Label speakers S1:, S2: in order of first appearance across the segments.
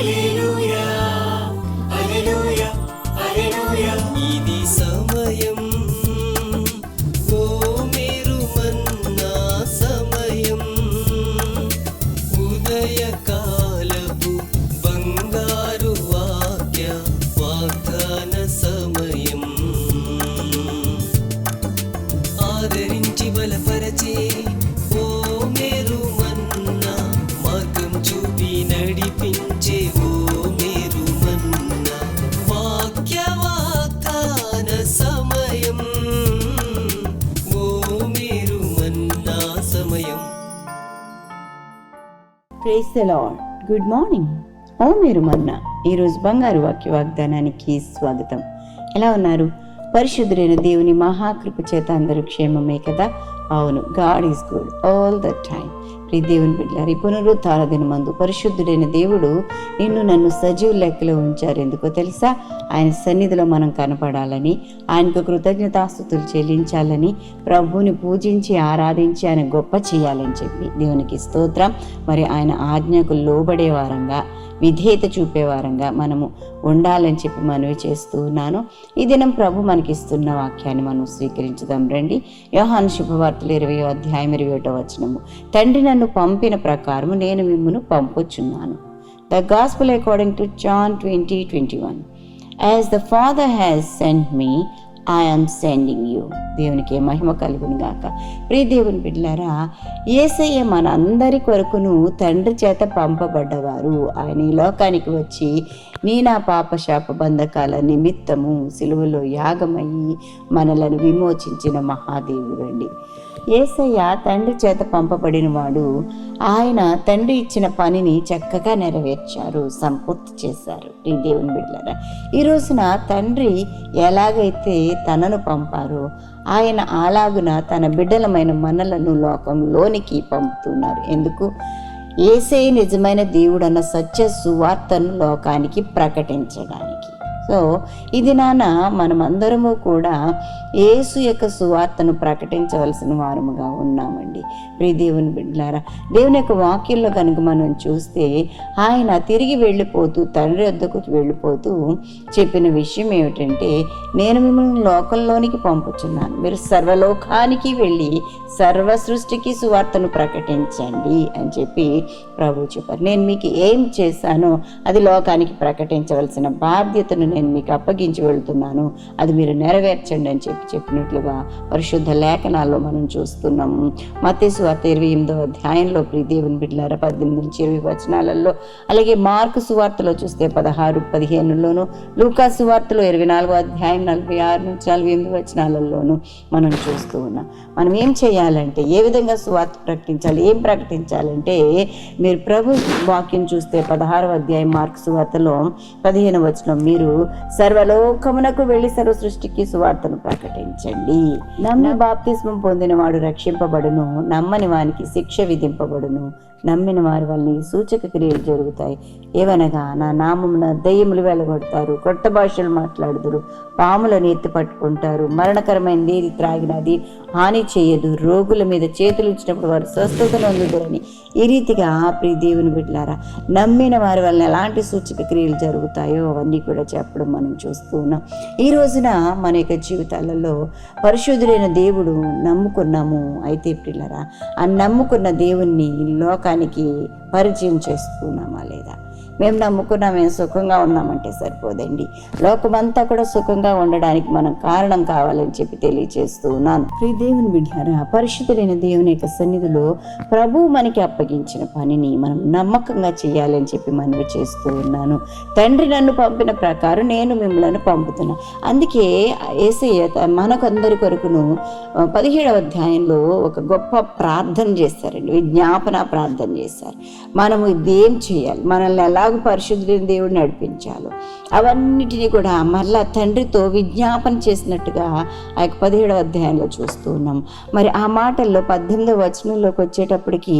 S1: 一路。
S2: praise the Lord good morning ఓ మీరు మన్న ఈరోజు బంగారు వాక్య వాగ్దానానికి స్వాగతం. ఎలా ఉన్నారు? పరిశుద్ధులైన దేవుని మహాకృప చేత అందరూ క్షేమమే కదా? అవును God is good all the time pre దేవుని బిడ్డారు పునరుద్ధార దినమందు పరిశుద్ధుడైన దేవుడు నిన్ను నన్ను సజీవ లెక్కలో ఉంచారు. ఎందుకో తెలుసా? ఆయన సన్నిధిలో మనం కనపడాలని ఆయనకు కృతజ్ఞతాస్తుతులు చెల్లించాలని ప్రభువుని పూజించి ఆరాధించి ఆయన గొప్ప చేయాలని చెప్పి దేవునికి స్తోత్రం. మరి ఆయన ఆజ్ఞకు లోబడే వారంగా విధేయత చూపేవారంగా మనము ఉండాలని చెప్పి మనవి చేస్తూ ఉన్నాను. ఈ దినం ప్రభు మనకిస్తున్న వాక్యాన్ని మనం స్వీకరించుదాం రండి. యోహాను శుభవార్తలు ఇరవై అధ్యాయం ఇరవై ఒకటో వచనము. తండ్రి నన్ను పంపిన ప్రకారము నేను మిమ్మను పంపుచున్నాను. The gospel according to John twenty twenty one as the Father has sent me I'm sending you దేవునికి మహిమ కలుగును గాక. ప్రీ దేవుని బిడ్డలారా ఏసయ్య మన అందరి కొరకును తండ్రి చేత పంపబడ్డవారు. ఆయన ఈ లోకానికి వచ్చి నీ నా పాప శాప బంధకాల నిమిత్తము సిలువలో యాగమయ్యి మనలను విమోచించిన మహాదేవుడు అండి. ఏసయ్య తండ్రి చేత పంపబడినవాడు. ఆయన తండ్రి ఇచ్చిన పనిని చక్కగా నెరవేర్చారు సంపూర్తి చేశారు. ఈ దేవుని బిడ్డలారా ఈ రోజున తండ్రి ఎలాగైతే తనను పంపారో ఆయన అలాగున తన బిడ్డలమైన మనలను లోకంలోనికి పంపుతున్నారు. ఎందుకు? ఏసే నిజమైన దేవుడన్న సత్య సువార్తను లోకానికి ప్రకటించడానికి. సో ఇది నాన్న మనమందరము కూడా యేసు యొక్క సువార్తను ప్రకటించవలసిన వారముగా ఉన్నామండి. ప్రియ దేవుని బిడ్డలారా దేవుని యొక్క వాక్యంలో కనుక మనం చూస్తే ఆయన తిరిగి వెళ్ళిపోతూ తండ్రి వద్దకు వెళ్ళిపోతూ చెప్పిన విషయం ఏమిటంటే నేను మిమ్మల్ని లోకంలోనికి పంపుచున్నాను. మీరు సర్వలోకానికి వెళ్ళి సర్వ సృష్టికి సువార్తను ప్రకటించండి అని చెప్పి ప్రభు చెప్పారు. నేను మీకు ఏం చేశానో అది లోకానికి ప్రకటించవలసిన బాధ్యతను నేను మీకు అప్పగించి వెళ్తున్నాను. అది మీరు నెరవేర్చండి అని చెప్పి చెప్పినట్లుగా పరిశుద్ధ లేఖనాల్లో మనం చూస్తున్నాము మతేసు వార్త ఇరవై ఎనిమిదో అధ్యాయంలో ప్రీదేవుని బిడ్డలారా పద్దెనిమిది నుంచి ఇరవై వచనాలలో అలాగే మార్కు సువార్తలో చూస్తే పదహారు పదిహేనులోను లూకా సువార్తలో ఇరవై నాలుగో అధ్యాయం నలభై ఆరు నుంచి నలభై ఎనిమిది వచనాలలోను మనం చూస్తూ ఉన్నాం. మనం ఏం చేయాలంటే ఏ విధంగా సువార్త ప్రకటించాలి ఏం ప్రకటించాలంటే మీరు ప్రభు వాక్యం చూస్తే పదహారవ అధ్యాయం మార్క్ సువార్తలో పదిహేను వచనం మీరు సర్వలోకమునకు వెళ్ళి సర్వ సృష్టికి సువార్తను ప్రకటించండి. నమ్మి బాప్తిస్మం పొందిన వాడు రక్షింపబడును నమ్మని వానికి శిక్ష విధింపబడును. నమ్మిన వారి వల్ల ఈ సూచక క్రియలు జరుగుతాయి. ఏవనగా నా నామమున దయ్యములు వెళ్ళగొడతారు కొత్త భాషలు మాట్లాడుదురు పాములను ఎత్తి పట్టుకుంటారు మరణకరమైనది ఏది త్రాగినది హాని చేయదు రోగుల మీద చేతులు ఇచ్చినప్పుడు వారు స్వస్థతను అందుదురని ఈ రీతిగా ప్రియ దేవుని బిడ్డలారా నమ్మిన వారి వలన ఎలాంటి సూచక క్రియలు జరుగుతాయో అవన్నీ కూడా చెప్పడం మనం చూస్తూ ఉన్నాం. ఈ రోజున మన యొక్క జీవితాలలో పరిశుద్ధుడైన దేవుడు నమ్ముకున్నాము. అయితే పిల్లరా ఆ నమ్ముకున్న దేవుణ్ణి లోకానికి పరిచయం చేస్తున్నామా లేదా? మేము నమ్ముకున్నా మేము సుఖంగా ఉన్నామంటే సరిపోదండి. లోకమంతా కూడా సుఖంగా ఉండడానికి మనం కారణం కావాలని చెప్పి తెలియజేస్తూ ఉన్నాను. ప్రియ దేవుని బిడ్డారా పరిశుద్ధులైన దేవుని యొక్క సన్నిధిలో ప్రభు మనకి అప్పగించిన పనిని మనం నమ్మకంగా చేయాలని చెప్పి మనవి చేస్తూ ఉన్నాను. తండ్రి నన్ను పంపిన ప్రకారం నేను మిమ్మల్ని పంపుతున్నా. అందుకే ఏసయ్య మనకందరి కొరకును పదిహేడవ అధ్యాయంలో ఒక గొప్ప ప్రార్థన చేశారండి. విజ్ఞాపన ప్రార్థన చేశారు. మనము ఇదేం చేయాలి? మనల్ని ఎలాగ పరిశుద్ధులైన దేవుడు నడిపించాలో అవన్నిటినీ కూడా మరలా తండ్రితో విజ్ఞాపన చేసినట్టుగా ఆ యొక్క పదిహేడవ అధ్యాయంలో చూస్తూ ఉన్నాం. మరి ఆ మాటల్లో పద్దెనిమిదవ వచనంలోకి వచ్చేటప్పటికి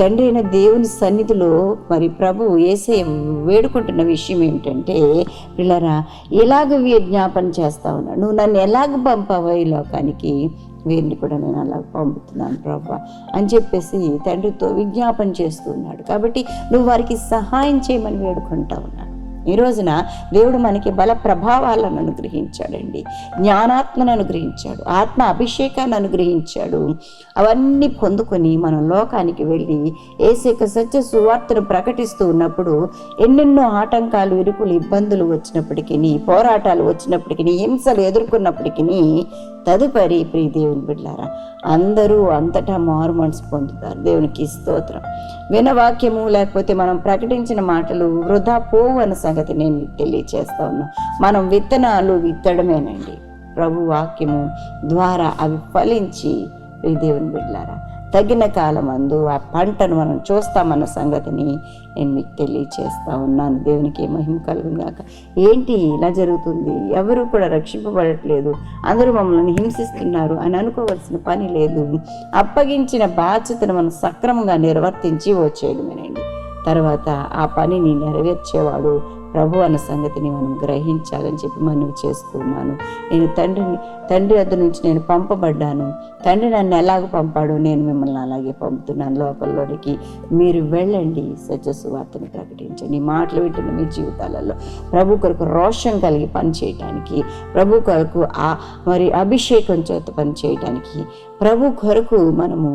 S2: తండ్రి అయిన దేవుని సన్నిధిలో మరి ప్రభు ఏసే వేడుకుంటున్న విషయం ఏమిటంటే పిల్లరా ఎలాగ విజ్ఞాపన చేస్తా ఉన్నాను నువ్వు నన్ను ఎలాగ పంపావో ఈ లోకానికి? వీరిని కూడా నేను అలా పంపుతున్నాను ప్రభా అని చెప్పేసి తండ్రితో విజ్ఞాపన చేస్తూ ఉన్నాడు. కాబట్టి నువ్వు వారికి సహాయం చేయమని వేడుకుంటా ఉన్నాడు. ఈ రోజున దేవుడు మనకి బల ప్రభావాలను అనుగ్రహించాడండి. జ్ఞానాత్మను అనుగ్రహించాడు. ఆత్మ అభిషేకాన్ని అనుగ్రహించాడు. అవన్నీ పొందుకొని మనం లోకానికి వెళ్ళి ఏసేక సత్య సువార్తను ప్రకటిస్తూ ఉన్నప్పుడు ఎన్నెన్నో ఆటంకాలు ఇరుకులు ఇబ్బందులు వచ్చినప్పటికీ పోరాటాలు వచ్చినప్పటికీ హింసలు ఎదుర్కొన్నప్పటికీ తదుపరి ప్రియ దేవుని బిడ్డారా అందరూ అంతటా మారు మనసు పొందుతారు. దేవునికి స్తోత్రం. వినవాక్యము లేకపోతే మనం ప్రకటించిన మాటలు వృధా పోవు అని సంగతి నేను మీకు తెలియచేస్తా ఉన్నా. మనం విత్తనాలు విత్తడమేనండి. ప్రభు వాక్యము ద్వారా అవి ఫలించి ఈ దేవుని బిడ్డారా తగిన కాలమందు ఆ పంటను మనం చూస్తామన్న సంగతిని నేను మీకు తెలియచేస్తా ఉన్నాను. దేవునికి మహిమ కలుగుగాక ఏంటి ఇలా జరుగుతుంది? ఎవరు కూడా రక్షింపబడట్లేదు. అందరూ మమ్మల్ని హింసిస్తున్నారు అని అనుకోవాల్సిన పని లేదు. అప్పగించిన బాధ్యతను మనం సక్రమంగా నిర్వర్తించి వచ్చేయడమేనండి. తర్వాత ఆ పనిని నెరవేర్చేవాడు ప్రభు అన్న సంగతిని మనం గ్రహించాలని చెప్పి మనవి చేస్తున్నాను నేను తండ్రిని తండ్రి వద్ద నుంచి నేను పంపబడ్డాను. తండ్రి నన్ను ఎలాగ పంపాడో నేను మిమ్మల్ని అలాగే పంపుతున్నాను లోకల్లోనికి మీరు వెళ్ళండి సత్య సువార్తను ప్రకటించండి మాటలు వింటున్న మీ జీవితాలలో ప్రభు కొరకు రోషం కలిగి పని చేయటానికి ప్రభు కొరకు ఆ మరి అభిషేకం చేత పనిచేయటానికి ప్రభు కొరకు మనము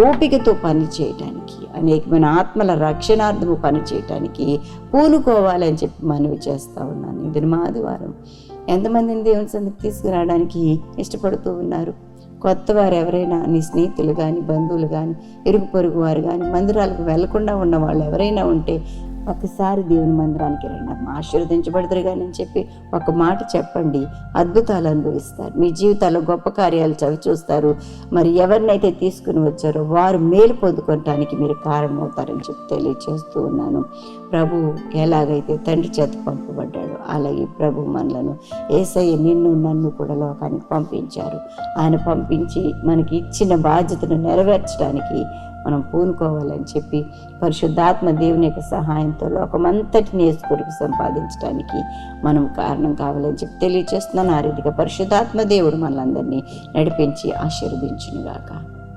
S2: ఓపికతో పని చేయటానికి అనేకమైన ఆత్మల రక్షణార్థము పని చేయటానికి పూనుకోవాలని చెప్పి మనవి చేస్తూ ఉన్నాను. ఇది మా ఆదివారం. ఎంతమందిని దేవుని సందికి తీసుకురావడానికి ఇష్టపడుతూ ఉన్నారు? కొత్త వారు ఎవరైనా నీ స్నేహితులు కానీ బంధువులు కానీ ఇరుగు పొరుగు వారు కానీ మందిరాలకు వెళ్ళకుండా ఉన్న వాళ్ళు ఎవరైనా ఉంటే ఒకసారి దేవుని మందిరానికి రండి అమ్మ ఆశీర్వదించబడతారు కానీ అని చెప్పి ఒక మాట చెప్పండి. అద్భుతాలు అనుభవిస్తారు. మీ జీవితాల్లో గొప్ప కార్యాలు చవి చూస్తారు. మరి ఎవరినైతే తీసుకుని వచ్చారో వారు మేలు పొందుకోవటానికి మీరు కారణమవుతారని చెప్పి తెలియచేస్తూ ఉన్నాను. ప్రభు ఎలాగైతే తండ్రి చేత పంపబడ్డాడు అలాగే ప్రభు మనలను ఏసయ్య నిన్ను నన్ను కూడా లోకానికి పంపించారు. ఆయన పంపించి మనకి ఇచ్చిన బాధ్యతను నెరవేర్చడానికి మనం పూనుకోవాలని చెప్పి పరిశుద్ధాత్మ దేవుని యొక్క సహాయంతో లోకమంతటిని వేసుకొరికి సంపాదించడానికి మనం కారణం కావాలని చెప్పి తెలియచేస్తున్నాను ఆ రీతిగా పరిశుద్ధాత్మ దేవుడు మనలందరినీ నడిపించి ఆశీర్వదించునుగాక.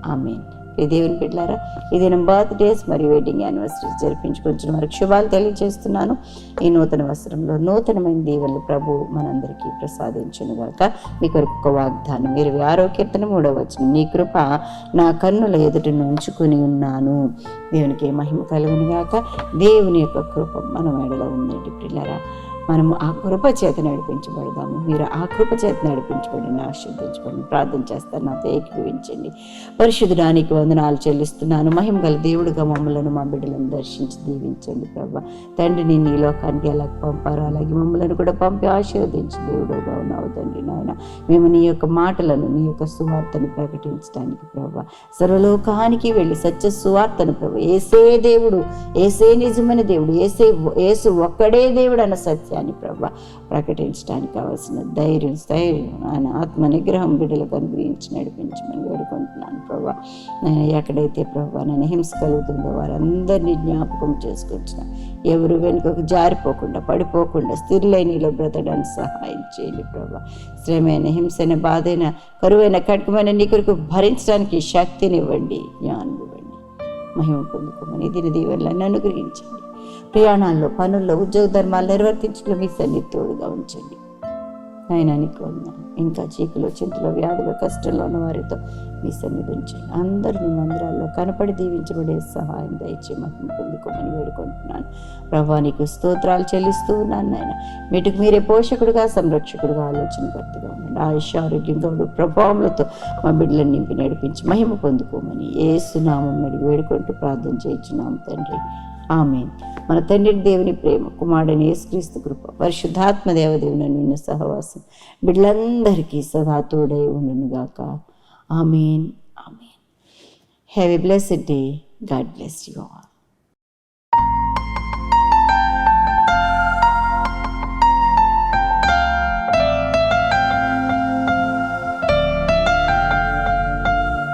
S2: ఆమె ఈ దేవుని బిడ్డారా ఇది నా బర్త్డేస్ మరియు వెడ్డింగ్ యానివర్సరీస్ జరిపించుకొచ్చిన వారికి శుభాలు తెలియజేస్తున్నాను. ఈ నూతన వస్త్రంలో నూతనమైన దీవెనలు ప్రభు మనందరికీ ప్రసాదించను గాక. మీ కొరకు ఒక వాగ్దానం మీరు ఆరోగ్యతను మూడవ వచ్చిన నీ కృప నా కన్నుల ఎదుట ఉంచుకొని ఉన్నాను. దేవునికి మహిమ కలుగునిగాక దేవుని యొక్క కృప మన మెడలో ఉందండి పిల్లరా మనము ఆ కృప చేత నడిపించబడదాము. మీరు ఆ కృప చేత నడిపించబడిన ఆశీర్దించబడిన ప్రార్థన చేస్తారు. నాతో ఏకీభవించండి. పరిశుద్ధడానికి వందనాలు చెల్లిస్తున్నాను. మహిమ గల దేవుడుగా మమ్మలను మా బిడ్డలను దర్శించి దీవించండి ప్రభా. తండ్రిని నీ లోకానికి ఎలా పంపారో అలాగే మమ్మలను కూడా పంపి ఆశీర్వదించి దేవుడుగా ఉన్నావు తండ్రి నాయన. మేము నీ యొక్క మాటలను నీ యొక్క సువార్తను ప్రకటించడానికి ప్రభా. సర్వలోకానికి వెళ్ళి సత్య సువార్తను ప్రభు. ఏసే దేవుడు ఏసే నిజమైన దేవుడు ఏసే ఏసు ఒక్కడే దేవుడు అన్న సత్యాన్ని ప్రభ ప్రకటించడానికి కావాల్సిన ధైర్యం స్థైర్యం ఆయన ఆత్మ నిగ్రహం బిడ్డలకు అనుగ్రహించి నడిపించమని వేడుకుంటున్నాను ప్రభా. నేను ఎక్కడైతే ప్రభా నేను హింస కలుగుతుందో వారందరినీ జ్ఞాపకం చేసుకొచ్చిన. ఎవరు వెనుకకు జారిపోకుండా పడిపోకుండా స్థిరులైనలో బ్రతడానికి సహాయం చేయండి ప్రభా. శ్రమైన హింసైన బాధైన కరువైన కటుకమైన నీ కొరకు భరించడానికి శక్తినివ్వండి జ్ఞానం ఇవ్వండి. మహిమ పొందుకోమని దీని దీవెనలను అనుగ్రహించండి. ప్రయాణాల్లో పనుల్లో ఉద్యోగ ధర్మాలు నిర్వర్తించడం మీ సన్నిధి తోడుగా ఉంచండి ఆయన వందనాలు ఇంకా చీకులు చింతలో వ్యాధులు కష్టంలో ఉన్న వారితో మీ సన్నిధి ఉంచండి. అందరిని మందిరాల్లో కనపడి దీవించబడే సహాయం దయచే మహిమ పొందుకోమని వేడుకుంటున్నాను. ప్రభా నీకు స్తోత్రాలు చెల్లిస్తూ ఉన్నాను నాయన. వీటికి మీరే పోషకుడుగా సంరక్షకుడుగా ఆలోచనకర్తగా ఉండండి. ఆయుష ఆరోగ్యం ప్రభావములతో మా బిడ్డలను నింపి నడిపించి మహిమ పొందుకోమని ఏ సునామం అడిగి వేడుకుంటూ ప్రార్థన చేయించున్నాం తండ్రి. ఆమె మన తండ్రి దేవుని ప్రేమ కుమారుడని యేసుక్రీస్తు కృప పరిశుద్ధాత్మ దేవదేవుని నిన్న సహవాసం బిడ్డలందరికీ సదా తోడై ఉండునుగాక amen amen have a blessed day God bless you all